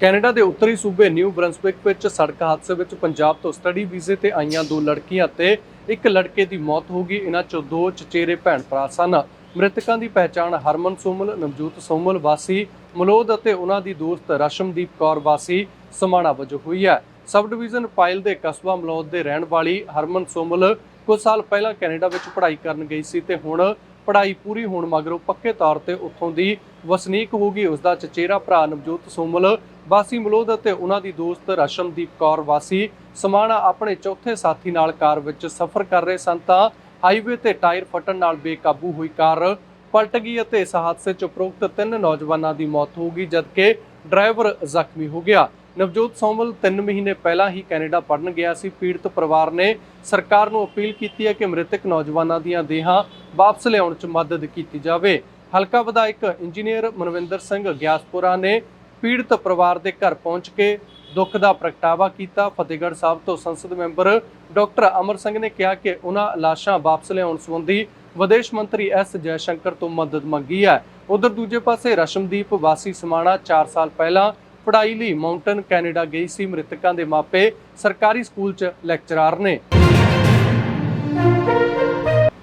Canada ਦੇ ਉੱਤਰੀ ਸੂਬੇ ਨਿਊ ਬ੍ਰੰਸਵਿਕ ਵਿੱਚ ਸੜਕ ਹਾਦਸੇ ਵਿੱਚ ਪੰਜਾਬ ਤੋਂ ਸਟੱਡੀ ਵੀਜ਼ੇ ਤੇ ਆਈਆਂ ਦੋ ਲੜਕੀਆਂ ਤੇ ਇੱਕ ਲੜਕੇ ਦੀ ਮੌਤ ਹੋ ਗਈ। ਇਹਨਾਂ ਚੋਂ ਦੋ ਚਚੇਰੇ ਭੈਣ ਭਰਾ ਸਨ। ਮ੍ਰਿਤਕਾਂ ਦੀ ਪਹਿਚਾਣ ਹਰਮਨ ਸੋਮਲ, ਨਵਜੋਤ ਸੋਮਲ ਵਾਸੀ, ਮਲੋਦ ਅਤੇ ਉਹਨਾਂ ਦੀ ਦੋਸਤ ਰਸ਼ਮਦੀਪ ਕੌਰ ਵਾਸੀ ਸਮਾਣਾ ਵਜੋਂ ਹੋਈ ਹੈ। ਸਬ ਡਿਵੀਜ਼ਨ ਪਾਇਲ ਦੇ ਕਸਬਾ ਮਲੋਦ ਦੇ ਰਹਿਣ ਵਾਲੀ ਹਰਮਨ ਸੋਮਲ ਕੁਝ ਸਾਲ ਪਹਿਲਾਂ ਕੈਨੇਡਾ ਵਿੱਚ ਪੜ੍ਹਾਈ ਕਰਨ ਗਈ ਸੀ ਤੇ ਹੁਣ ਪੜ੍ਹਾਈ ਪੂਰੀ ਹੋਣ ਮਗਰੋਂ ਪੱਕੇ ਤੌਰ ਤੇ ਉੱਥੋਂ ਦੀ ਵਸਨੀਕ ਹੋ ਗਈ। ਉਸ ਦਾ ਚਚੇਰਾ ਭਰਾ ਨਵਜੋਤ ਸੋਮਲ, ਵਾਸੀ ਮਲੋਦ ਅਤੇ ਉਹਨਾਂ ਦੀ ਦੋਸਤ ਰਸ਼ਮਦੀਪ ਕੌਰ ਵਾਸੀ ਸਮਾਣਾ ਆਪਣੇ ਚੌਥੇ ਸਾਥੀ ਨਾਲ ਕਾਰ ਵਿੱਚ ਸਫ਼ਰ ਕਰ ਰਹੇ ਸਨ ਤਾਂ ਹਾਈਵੇ ਤੇ ਟਾਇਰ ਫਟਣ ਨਾਲ ਬੇਕਾਬੂ ਹੋਈ ਕਾਰ ਪਲਟ ਗਈ ਅਤੇ ਇਸ ਹਾਦਸੇ 'ਚ ਉਪਰੋਕਤ ਤਿੰਨ ਨੌਜਵਾਨਾਂ ਦੀ ਮੌਤ ਹੋ ਗਈ, ਜਦਕਿ ਡਰਾਈਵਰ ਜ਼ਖਮੀ ਹੋ ਗਿਆ। ਨਵਜੋਤ ਸੋਮਲ 3 ਮਹੀਨੇ ਪਹਿਲਾਂ ਹੀ ਕੈਨੇਡਾ ਪੜਨ ਗਿਆ ਸੀ। ਪੀੜਤ ਪਰਿਵਾਰ ਨੇ ਸਰਕਾਰ ਨੂੰ ਅਪੀਲ ਕੀਤੀ ਹੈ ਕਿ ਮ੍ਰਿਤਕ ਨੌਜਵਾਨਾਂ ਦੀਆਂ ਦੇਹਾਂ ਵਾਪਸ ਲਿਆਉਣ 'ਚ ਮਦਦ ਕੀਤੀ ਜਾਵੇ। ਹਲਕਾ ਵਿਧਾਇਕ ਇੰਜੀਨੀਅਰ ਮਨਵਿੰਦਰ ਸਿੰਘ ਗਿਆਸਪੁਰਾ ਨੇ ਪੀੜਤ ਪਰਿਵਾਰ ਦੇ ਘਰ ਪਹੁੰਚ ਕੇ ਦੁੱਖ ਦਾ ਪ੍ਰਗਟਾਵਾ ਕੀਤਾ। ਫਤਿਹਗੜ੍ਹ ਸਾਹਿਬ ਤੋਂ ਸੰਸਦ ਮੈਂਬਰ ਡਾਕਟਰ ਅਮਰ ਸਿੰਘ ਨੇ ਕਿਹਾ ਕਿ ਉਹਨਾਂ ਲਾਸ਼ਾਂ ਵਾਪਸ ਲਿਆਉਣ ਸੰਬੰਧੀ ਵਿਦੇਸ਼ ਮੰਤਰੀ ਐਸ ਜੈਸ਼ੰਕਰ ਤੋਂ ਮਦਦ ਮੰਗੀ ਹੈ। ਉਧਰ ਦੂਜੇ ਪਾਸੇ ਰਸ਼ਮਦੀਪ ਵਾਸੀ ਸਮਾਣਾ 4 ਸਾਲ ਪਹਿਲਾਂ ਪੜ੍ਹਾਈ ਲਈ ਮਾਊਂਟਨ ਕੈਨੇਡਾ ਗਈ ਸੀ ਮ੍ਰਿਤਕਾਂ ਦੇ ਮਾਪੇ ਸਰਕਾਰੀ ਸਕੂਲ 'ਚ ਲੈਕਚਰਾਰ ਨੇ।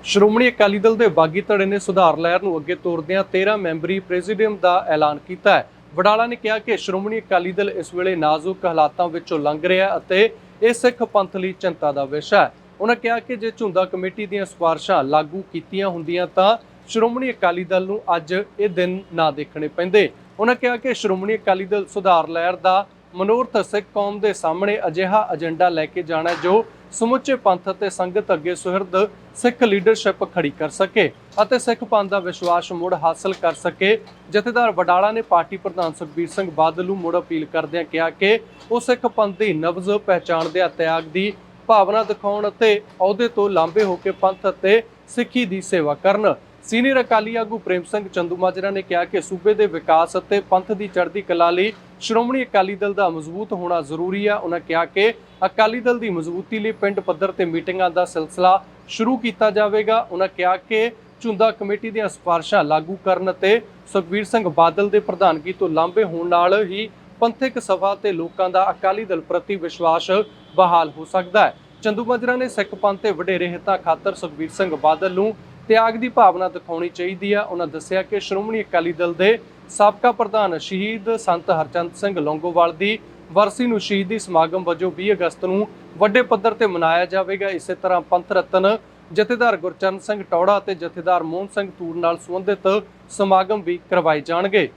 ਸ਼੍ਰੋਮਣੀ ਅਕਾਲੀ ਦਲ ਦੇ ਬਾਗੀ ਧੜੇ ਨੇ ਸੁਧਾਰ ਲਹਿਰ ਨੂੰ ਅੱਗੇ ਤੋਰਦਿਆਂ 13 ਮੈਂਬਰੀ ਪ੍ਰੈਜ਼ੀਡੀਅਮ ਦਾ ਐਲਾਨ ਕੀਤਾ ਹੈ। ਵਡਾਲਾ ਨੇ ਕਿਹਾ ਕਿ ਸ਼੍ਰੋਮਣੀ ਅਕਾਲੀ ਦਲ ਇਸ ਵੇਲੇ ਨਾਜ਼ੁਕ ਹਾਲਾਤਾਂ ਵਿੱਚੋਂ ਲੰਘ ਰਿਹਾ ਅਤੇ ਇਹ ਸਿੱਖ ਪੰਥ ਲਈ ਚਿੰਤਾ ਦਾ ਵਿਸ਼ਾ ਹੈ। ਉਹਨਾਂ ਕਿਹਾ ਕਿ ਜੇ ਝੁੰਦਾ ਕਮੇਟੀ ਦੀਆਂ ਸਿਫਾਰਸ਼ਾਂ ਲਾਗੂ ਕੀਤੀਆਂ ਹੁੰਦੀਆਂ ਤਾਂ ਸ਼੍ਰੋਮਣੀ ਅਕਾਲੀ ਦਲ ਨੂੰ ਅੱਜ ਇਹ ਦਿਨ ਨਾ ਦੇਖਣੇ ਪੈਂਦੇ। ਉਹਨਾਂ ਕਿਹਾ ਕਿ ਸ਼੍ਰੋਮਣੀ ਅਕਾਲੀ ਦਲ ਸੁਧਾਰ ਲਹਿਰ ਦਾ ਮਨੋਰਥ ਸਿੱਖ ਕੌਮ ਦੇ ਸਾਹਮਣੇ ਅਜਿਹਾ ਏਜੰਡਾ ਲੈ ਕੇ ਜਾਣਾ ਜੋ ਸਮੁੱਚੇ ਪੰਥ ਅਤੇ ਸੰਗਤ ਅੱਗੇ ਸੁਹਿਰਦ ਸਿੱਖ ਲੀਡਰਸ਼ਿਪ ਖੜੀ ਕਰ ਸਕੇ ਅਤੇ ਸਿੱਖ ਪੰਥ ਦਾ ਵਿਸ਼ਵਾਸ ਮੁੜ ਹਾਸਲ ਕਰ ਸਕੇ। ਜਥੇਦਾਰ ਵਡਾਲਾ ਨੇ ਪਾਰਟੀ ਪ੍ਰਧਾਨ ਸੁਖਬੀਰ ਸਿੰਘ ਬਾਦਲ ਨੂੰ ਮੁੜ ਅਪੀਲ ਕਰਦਿਆਂ ਕਿਹਾ ਕਿ ਉਹ ਸਿੱਖ ਪੰਥ ਦੀ ਨਬਜ਼ ਪਹਿਚਾਣ ਦੇ ਤਿਆਗ ਦੀ ਭਾਵਨਾ ਦਿਖਾਉਣ ਅਤੇ ਅਹੁਦੇ ਤੋਂ ਲਾਂਭੇ ਹੋ ਕੇ ਪੰਥ ਅਤੇ ਸਿੱਖੀ ਦੀ ਸੇਵਾ ਕਰਨ। ਸੀਨੀਅਰ ਅਕਾਲੀ ਆਗੂ ਪ੍ਰੇਮ ਸਿੰਘ ਚੰਦੂਮਾਜਰਾ ਨੇ ਕਿਹਾ ਕਿ ਸੂਬੇ ਦੇ ਵਿਕਾਸ ਅਤੇ ਪੰਥ ਦੀ ਚੜ੍ਹਦੀ ਕਲਾ ਲਈ ਸ਼੍ਰੋਮਣੀ ਅਕਾਲੀ ਦਲ ਦਾ ਮਜ਼ਬੂਤ ਹੋਣਾ ਜ਼ਰੂਰੀ ਹੈ ਉਹਨਾਂ ਕਿਹਾ ਕਿ ਅਕਾਲੀ ਦਲ ਦੀ ਮਜ਼ਬੂਤੀ ਲਈ ਪਿੰਡ ਪੱਧਰ ਤੇ ਮੀਟਿੰਗਾਂ ਦਾ ਸਿਲਸਿਲਾ ਸ਼ੁਰੂ ਕੀਤਾ ਜਾਵੇਗਾ। ਉਹਨਾਂ ਕਿਹਾ ਕਿ ਝੁੰਦਾ ਕਮੇਟੀ ਦੀਆਂ ਸਿਫਾਰਸ਼ਾਂ ਲਾਗੂ ਕਰਨ ਅਤੇ ਸੁਖਬੀਰ ਸਿੰਘ ਬਾਦਲ ਦੇ ਪ੍ਰਧਾਨਗੀ ਤੋਂ ਲਾਂਭੇ ਹੋਣ ਨਾਲ ਹੀ ਪੰਥਕ ਸਭਾ ਤੇ ਲੋਕਾਂ ਦਾ ਅਕਾਲੀ ਦਲ ਪ੍ਰਤੀ ਵਿਸ਼ਵਾਸ ਬਹਾਲ ਹੋ ਸਕਦਾ ਹੈ। ਚੰਦੂਮਾਜਰਾ ਨੇ ਸਿੱਖ ਪੰਥ ਤੇ ਵਡੇਰੇ ਹਿੱਤਾਂ ਖਾਤਰ ਸੁਖਬੀਰ ਸਿੰਘ ਬਾਦਲ ਨੂੰ ਤਿਆਗ ਦੀ ਭਾਵਨਾ ਦਿਖਾਉਣੀ ਚਾਹੀਦੀ ਹੈ ਉਹਨਾਂ ਦੱਸਿਆ ਕਿ ਸ਼੍ਰੋਮਣੀ ਅਕਾਲੀ ਦਲ ਦੇ ਸਾਬਕਾ ਪ੍ਰਧਾਨ ਸ਼ਹੀਦ ਸੰਤ ਹਰਚੰਦ ਸਿੰਘ ਲੌਂਗੋਵਾਲ ਦੀ ਵਰਸੀ ਨੂੰ ਸ਼ਹੀਦੀ ਸਮਾਗਮ ਵਜੋਂ 20 ਅਗਸਤ ਨੂੰ ਵੱਡੇ ਪੱਧਰ ਤੇ ਮਨਾਇਆ ਜਾਵੇਗਾ। ਇਸੇ ਤਰ੍ਹਾਂ ਪੰਥ ਰਤਨ, ਜਥੇਦਾਰ ਗੁਰਚਰਨ ਸਿੰਘ ਟੌੜਾ ਅਤੇ ਜਥੇਦਾਰ ਮੋਹਨ ਸਿੰਘ ਤੂਰ ਨਾਲ ਸੰਬੰਧਿਤ ਸਮਾਗਮ ਵੀ ਕਰਵਾਏ ਜਾਣਗੇ।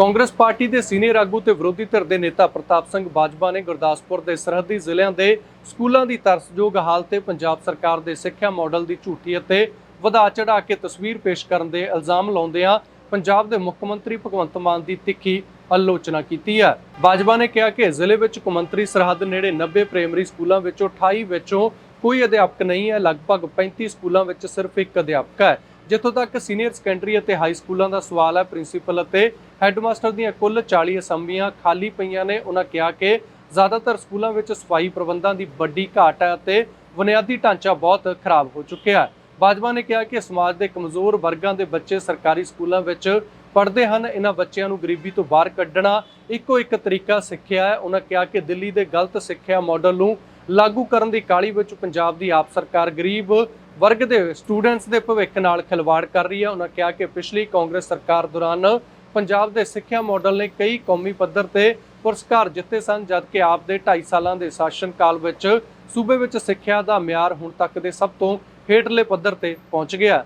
ਕਾਂਗਰਸ ਪਾਰਟੀ ਦੇ ਸੀਨੀਅਰ ਆਗੂ ਤੇ ਵਿਰੋਧੀ ਧਿਰ ਦੇ ਨੇਤਾ ਪ੍ਰਤਾਪ ਸਿੰਘ ਬਾਜਵਾ ਨੇ ਗੁਰਦਾਸਪੁਰ ਦੇ ਸਰਹੱਦੀ ਜ਼ਿਲ੍ਹਿਆਂ ਦੇ ਸਕੂਲਾਂ ਦੀ ਤਰਸਯੋਗ ਹਾਲਤ ਤੇ ਪੰਜਾਬ ਸਰਕਾਰ ਦੇ ਸਿੱਖਿਆ ਮਾਡਲ ਦੀ ਝੂਠੀ ਅਤੇ ਵਧਾ ਚੜਾ ਕੇ ਤਸਵੀਰ ਪੇਸ਼ ਕਰਨ ਦੇ ਇਲਜ਼ਾਮ ਲਾਉਂਦਿਆਂ ਪੰਜਾਬ ਦੇ ਮੁੱਖ ਮੰਤਰੀ ਭਗਵੰਤ ਮਾਨ ਦੀ ਤਿੱਖੀ ਆਲੋਚਨਾ ਕੀਤੀ ਹੈ। ਬਾਜਵਾ ਨੇ ਕਿਹਾ ਕਿ ਜ਼ਿਲ੍ਹੇ ਵਿੱਚ ਕੁਮੰਤਰੀ ਸਰਹੱਦ ਨੇੜੇ 90 ਪ੍ਰਾਇਮਰੀ ਸਕੂਲਾਂ ਵਿੱਚੋਂ 28 ਵਿੱਚੋਂ ਕੋਈ ਅਧਿਆਪਕ ਨਹੀਂ ਹੈ, ਲਗਭਗ 35 ਸਕੂਲਾਂ ਵਿੱਚ ਸਿਰਫ ਇੱਕ ਅਧਿਆਪਕ ਹੈ। ਜਿੱਥੋਂ ਤੱਕ ਸੀਨੀਅਰ ਸੈਕੰਡਰੀ ਅਤੇ ਹਾਈ ਸਕੂਲਾਂ ਦਾ ਸਵਾਲ ਹੈ, ਪ੍ਰਿੰਸੀਪਲ ਅਤੇ ਹੈੱਡਮਾਸਟਰ ਦੀਆਂ ਕੁੱਲ 40 ਅਸੰਬਲੀਆਂ ਖਾਲੀ ਪਈਆਂ ਨੇ। ਉਹਨਾਂ ਕਿਹਾ ਕਿ ਜ਼ਿਆਦਾਤਰ ਸਕੂਲਾਂ ਵਿੱਚ ਸਫ਼ਾਈ ਪ੍ਰਬੰਧਾਂ ਦੀ ਵੱਡੀ ਘਾਟ ਹੈ ਅਤੇ ਬੁਨਿਆਦੀ ਢਾਂਚਾ ਬਹੁਤ ਖਰਾਬ ਹੋ ਚੁੱਕਿਆ ਹੈ। ਬਾਜਵਾ ਨੇ ਕਿਹਾ ਕਿ ਸਮਾਜ ਦੇ ਕਮਜ਼ੋਰ ਵਰਗਾਂ ਦੇ ਬੱਚੇ ਸਰਕਾਰੀ ਸਕੂਲਾਂ ਵਿੱਚ ਪੜ੍ਹਦੇ ਹਨ। ਇਹਨਾਂ ਬੱਚਿਆਂ ਨੂੰ ਗਰੀਬੀ ਤੋਂ ਬਾਹਰ ਕੱਢਣਾ ਇੱਕੋ ਇੱਕ ਤਰੀਕਾ ਸਿੱਖਿਆ ਹੈ। ਉਹਨਾਂ ਕਿਹਾ ਕਿ ਦਿੱਲੀ ਦੇ ਗਲਤ ਸਿੱਖਿਆ ਮਾਡਲ ਨੂੰ ਲਾਗੂ ਕਰਨ ਦੀ ਕਾਲੀ ਵਿੱਚ ਪੰਜਾਬ ਦੀ ਆਪ ਸਰਕਾਰ ਗਰੀਬ ਵਰਗ ਦੇ ਸਟੂਡੈਂਟਸ ਦੇ ਭਵਿੱਖ ਨਾਲ ਖਿਲਵਾੜ ਕਰ ਰਹੀ ਹੈ। ਉਹਨਾਂ ਕਿਹਾ ਕਿ ਪਿਛਲੀ ਕਾਂਗਰਸ ਸਰਕਾਰ ਦੌਰਾਨ ਪੰਜਾਬ ਦੇ ਸਿੱਖਿਆ ਮਾਡਲ ਨੇ ਕਈ ਕੌਮੀ ਪੱਧਰ ਤੇ ਪੁਰਸਕਾਰ ਜਿੱਤੇ ਸਨ, ਜਦਕਿ ਆਪ ਦੇ 2.5 ਸਾਲਾਂ ਦੇ ਸ਼ਾਸਨ ਕਾਲ ਵਿੱਚ ਸੂਬੇ ਵਿੱਚ ਸਿੱਖਿਆ ਦਾ ਮਿਆਰ ਹੁਣ ਤੱਕ ਦੇ ਸਭ ਤੋਂ ਹੇਠਲੇ ਪੱਧਰ ਤੇ ਪਹੁੰਚ ਗਿਆ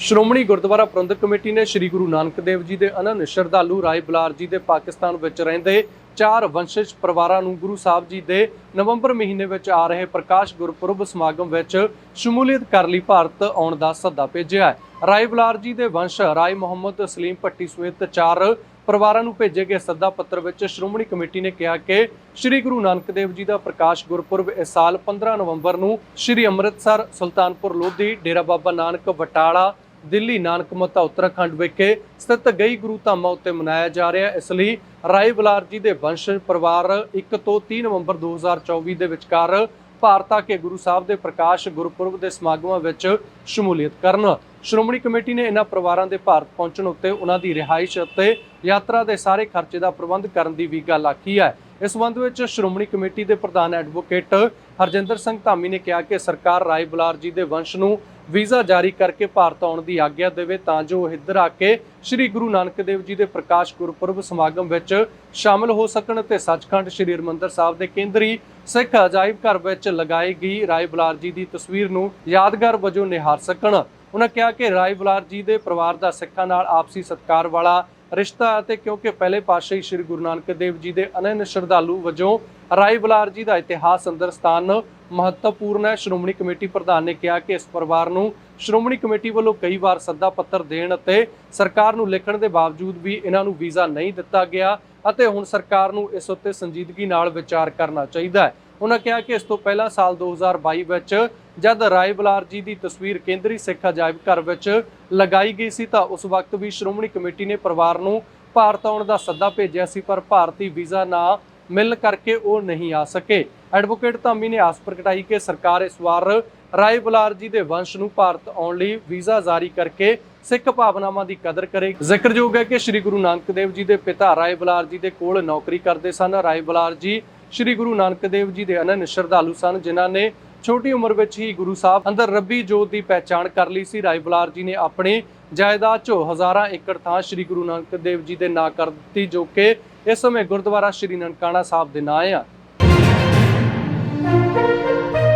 ਸ਼੍ਰੋਮਣੀ ਗੁਰਦੁਆਰਾ ਪ੍ਰਬੰਧਕ ਕਮੇਟੀ ਨੇ ਸ੍ਰੀ ਗੁਰੂ ਨਾਨਕ ਦੇਵ ਜੀ ਦੇ ਅਨੰਨ ਸ਼ਰਧਾਲੂ ਰਾਏ ਬਲਾਰ ਜੀ ਦੇ ਪਾਕਿਸਤਾਨ ਵਿੱਚ ਰਹਿੰਦੇ ਚਾਰ ਵੰਸ਼ਜ ਪਰਿਵਾਰਾਂ ਨੂੰ ਗੁਰੂ ਸਾਹਿਬ ਜੀ ਦੇ ਨਵੰਬਰ ਮਹੀਨੇ ਵਿੱਚ ਆ ਰਹੇ ਪ੍ਰਕਾਸ਼ ਗੁਰਪੁਰਬ ਸਮਾਗਮ ਵਿੱਚ ਸ਼ਮੂਲੀਅਤ ਕਰ ਲਈ ਭਾਰਤ ਆਉਣ ਦਾ ਸੱਦਾ ਭੇਜਿਆ ਹੈ। ਰਾਏ ਬਲਾਰ ਜੀ ਦੇ ਵੰਸ਼ ਰਾਏ ਮੁਹੰਮਦ ਸਲੀਮ ਭੱਟੀ ਸਮੇਤ ਚਾਰ ਪਰਿਵਾਰਾਂ ਨੂੰ ਭੇਜੇ ਗਏ ਸੱਦਾ ਪੱਤਰ ਵਿੱਚ ਸ਼੍ਰੋਮਣੀ ਕਮੇਟੀ ਨੇ ਕਿਹਾ ਕਿ ਸ੍ਰੀ ਗੁਰੂ ਨਾਨਕ ਦੇਵ ਜੀ ਦਾ ਪ੍ਰਕਾਸ਼ ਗੁਰਪੁਰਬ ਇਸ ਸਾਲ 15 ਨਵੰਬਰ ਨੂੰ ਸ੍ਰੀ ਅੰਮ੍ਰਿਤਸਰ, ਸੁਲਤਾਨਪੁਰ ਲੋਧੀ, ਡੇਰਾ ਬਾਬਾ ਨਾਨਕ, ਬਟਾਲਾ ਦਿੱਲੀ ਨਾਨਕ ਮੱਤਾ ਉੱਤਰਾਖੰਡ ਵਿਖੇ ਸਥਿਤ ਗਈ ਗੁਰੂ ਧਾਮਾਂ ਉੱਤੇ ਮਨਾਇਆ ਜਾ ਰਿਹਾ ਇਸ ਲਈ ਰਾਏ ਬਲਾਰ ਜੀ ਦੇ ਵੰਸ਼ ਪਰਿਵਾਰ 1 ਤੋਂ 30 ਨਵੰਬਰ 2024 ਦੇ ਵਿਚਕਾਰ ਭਾਰਤ ਆ ਕੇ ਗੁਰੂ ਸਾਹਿਬ ਦੇ ਪ੍ਰਕਾਸ਼ ਗੁਰਪੁਰਬ ਦੇ ਸਮਾਗਮਾਂ ਵਿੱਚ ਸ਼ਮੂਲੀਅਤ ਕਰਨ। ਸ਼੍ਰੋਮਣੀ ਕਮੇਟੀ ਨੇ ਇਹਨਾਂ ਪਰਿਵਾਰਾਂ ਦੇ ਭਾਰਤ ਪਹੁੰਚਣ ਉੱਤੇ ਉਹਨਾਂ ਦੀ ਰਿਹਾਇਸ਼ ਅਤੇ ਯਾਤਰਾ ਦੇ ਸਾਰੇ ਖਰਚੇ ਦਾ ਪ੍ਰਬੰਧ ਕਰਨ ਦੀ ਵੀ ਗੱਲ ਆਖੀ ਹੈ। ਇਸ ਸੰਬੰਧ ਵਿੱਚ ਸ਼੍ਰੋਮਣੀ ਕਮੇਟੀ ਦੇ ਪ੍ਰਧਾਨ ਐਡਵੋਕੇਟ ਹਰਜਿੰਦਰ ਸਿੰਘ ਧਾਮੀ ਨੇ ਕਿਹਾ ਕਿ ਸਰਕਾਰ ਰਾਏ ਬੁਲਾਰ ਜੀ ਦੇ ਵੰਸ਼ ਨੂੰ ਵੀਜ਼ਾ ਜਾਰੀ ਕਰਕੇ ਭਾਰਤ ਆਉਣ ਦੀ ਆਗਿਆ ਦੇਵੇ ਤਾਂ ਜੋ ਉਹ ਇੱਧਰ ਆ ਕੇ ਸ੍ਰੀ ਗੁਰੂ ਨਾਨਕ ਦੇਵ ਜੀ ਦੇ ਪ੍ਰਕਾਸ਼ ਗੁਰਪੁਰਬ ਸਮਾਗਮ ਵਿੱਚ ਸ਼ਾਮਲ ਹੋ ਸਕਣ ਅਤੇ ਸੱਚਖੰਡ ਸ੍ਰੀ ਹਰਿਮੰਦਰ ਸਾਹਿਬ ਦੇ ਕੇਂਦਰੀ ਸਿੱਖ ਅਜਾਇਬ ਘਰ ਵਿੱਚ ਲਗਾਈ ਗਈ ਰਾਏ ਬੁਲਾਰ ਜੀ ਦੀ ਤਸਵੀਰ ਨੂੰ ਯਾਦਗਾਰ ਵਜੋਂ ਨਿਹਾਰ ਸਕਣ। ਉਹਨਾਂ ਕਿਹਾ ਕਿ ਰਾਏ ਬੁਲਾਰ ਜੀ ਦੇ ਪਰਿਵਾਰ ਦਾ ਸਿੱਖਾਂ ਨਾਲ ਆਪਸੀ ਸਤਿਕਾਰ ਵਾਲਾ ਰਿਸ਼ਤਾ ਅਤੇ ਕਿਉਂਕਿ ਪਹਿਲੇ ਪਾਤਸ਼ਾਹੀ ਸ੍ਰੀ ਗੁਰੂ ਨਾਨਕ ਦੇਵ ਜੀ ਦੇ ਅਨੰਨ ਸ਼ਰਧਾਲੂ ਵਜੋਂ ਰਾਏ ਬੁਲਾਰ ਜੀ ਦਾ ਇਤਿਹਾਸ ਅੰਦਰ ਸਥਾਨ ਮਹੱਤਵਪੂਰਨ ਹੈ। ਸ਼੍ਰੋਮਣੀ ਕਮੇਟੀ ਪ੍ਰਧਾਨ ਨੇ ਕਿਹਾ ਕਿ ਇਸ ਪਰਿਵਾਰ ਨੂੰ ਸ਼੍ਰੋਮਣੀ ਕਮੇਟੀ ਵੱਲੋਂ ਕਈ ਵਾਰ ਸੱਦਾ ਪੱਤਰ ਦੇਣ ਅਤੇ ਸਰਕਾਰ ਨੂੰ ਲਿਖਣ ਦੇ ਬਾਵਜੂਦ ਵੀ ਇਹਨਾਂ ਨੂੰ ਵੀਜ਼ਾ ਨਹੀਂ ਦਿੱਤਾ ਗਿਆ ਅਤੇ ਹੁਣ ਸਰਕਾਰ ਨੂੰ ਇਸ ਉੱਤੇ ਸੰਜੀਦਗੀ ਨਾਲ ਵਿਚਾਰ ਕਰਨਾ ਚਾਹੀਦਾ ਹੈ। ਉਹਨਾਂ ਕਿਹਾ ਕਿ ਇਸ ਤੋਂ ਪਹਿਲਾਂ ਸਾਲ 2022 ਵਿੱਚ ਜਦ ਰਾਏ ਬਲਾਰ ਜੀ ਦੀ ਤਸਵੀਰ ਕੇਂਦਰੀ ਸਿੱਖ ਅਜਾਇਬ ਘਰ ਵਿੱਚ ਲਗਾਈ ਗਈ ਸੀ ਤਾਂ ਉਸ ਵਕਤ ਵੀ ਸ਼੍ਰੋਮਣੀ ਕਮੇਟੀ ਨੇ ਪਰਿਵਾਰ ਨੂੰ ਭਾਰਤ ਆਉਣ ਦਾ ਸੱਦਾ ਭੇਜਿਆ ਸੀ, ਪਰ ਭਾਰਤੀ ਵੀਜ਼ਾ ਨਾ ਮਿਲ ਕਰਕੇ ਉਹ ਨਹੀਂ ਆ ਸਕੇ। ਐਡਵੋਕੇਟ ਧਾਮੀ ਨੇ ਆਸ ਪ੍ਰਗਟਾਈ ਕਿ ਸਰਕਾਰ ਇਸ ਵਾਰ ਰਾਏ ਬੁਲਾਰ ਜੀ ਦੇ ਵੰਸ਼ ਨੂੰ ਭਾਰਤ ਆਉਣ ਲਈ ਵੀਜ਼ਾ ਜਾਰੀ ਕਰਕੇ ਸਿੱਖ ਭਾਵਨਾਵਾਂ ਦੀ ਕਦਰ ਕਰੇ। ਜ਼ਿਕਰਯੋਗ ਹੈ ਕਿ ਸ੍ਰੀ ਗੁਰੂ ਨਾਨਕ ਦੇਵ ਜੀ ਦੇ ਪਿਤਾ ਰਾਏ ਬੁਲਾਰ ਜੀ ਦੇ ਕੋਲ ਨੌਕਰੀ ਕਰਦੇ ਸਨ। ਰਾਏ ਬੁਲਾਰ ਜੀ ਸ੍ਰੀ ਗੁਰੂ ਨਾਨਕ ਦੇਵ ਜੀ ਦੇ ਅਨੰਨ ਸ਼ਰਧਾਲੂ ਸਨ, ਜਿਨ੍ਹਾਂ ਨੇ ਛੋਟੀ ਉਮਰ ਵਿੱਚ ਹੀ ਗੁਰੂ ਸਾਹਿਬ ਅੰਦਰ ਰੱਬੀ ਜੋਤ ਦੀ ਪਹਿਚਾਣ ਕਰ ਲਈ ਸੀ। ਰਾਏ ਬੁਲਾਰ ਜੀ ਨੇ ਆਪਣੀ ਜਾਇਦਾਦ 'ਚੋਂ ਹਜ਼ਾਰਾਂ ਏਕੜ ਥਾਂ ਸ੍ਰੀ ਗੁਰੂ ਨਾਨਕ ਦੇਵ ਜੀ ਦੇ ਨਾਂ ਕਰ ਦਿੱਤੀ, ਜੋ ਕਿ ਇਸ ਸਮੇਂ ਗੁਰਦੁਆਰਾ ਸ੍ਰੀ ਨਨਕਾਣਾ ਸਾਹਿਬ ਦੇ ਨਾਂ ਆ।